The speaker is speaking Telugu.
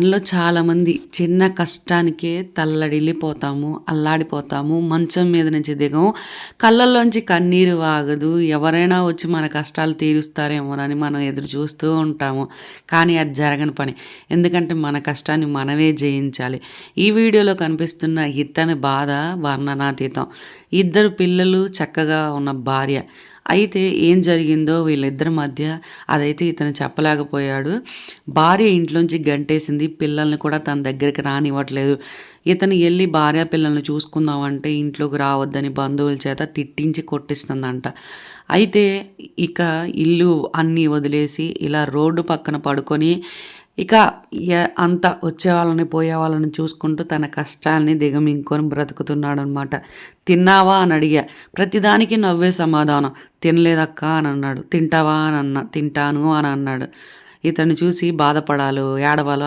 మనలో చాలామంది చిన్న కష్టానికే తల్లడిల్లిపోతాము అల్లాడిపోతాము మంచం మీద నుంచి దిగము కళ్ళల్లోంచి కన్నీరు వాగదు. ఎవరైనా వచ్చి మన కష్టాలు తీరుస్తారేమోనని మనం ఎదురు చూస్తూ ఉంటాము. కానీ అది జరగని పని. ఎందుకంటే మన కష్టాన్ని మనమే జయించాలి. ఈ వీడియోలో కనిపిస్తున్న ఇతని బాధ వర్ణనాతీతం. ఇద్దరు పిల్లలు చక్కగా ఉన్న భార్య. అయితే ఏం జరిగిందో వీళ్ళిద్దరి మధ్య అదైతే ఇతను చెప్పలేకపోయాడు. భార్య ఇంట్లోంచి గంటేసింది. పిల్లల్ని కూడా తన దగ్గరికి రానివ్వట్లేదు. ఇతను వెళ్ళి భార్య పిల్లల్ని చూసుకుందామంటే ఇంట్లోకి రావద్దని బంధువుల చేత తిట్టించి కొట్టిస్తుందంట. అయితే ఇక ఇల్లు అన్నీ వదిలేసి ఇలా రోడ్డు పక్కన పడుకొని ఇక అంత వచ్చే వాళ్ళని పోయే వాళ్ళని చూసుకుంటూ తన కష్టాల్ని దిగమింకొని బ్రతుకుతున్నాడు అనమాట తిన్నావా? అని అడిగా ప్రతిదానికి నవ్వే సమాధానం. తినలేదక్కా అని అన్నాడు. తింటావా? అని అన్న తింటాను అని అన్నాడు. ఇతను చూసి బాధపడాలో ఏడవాలో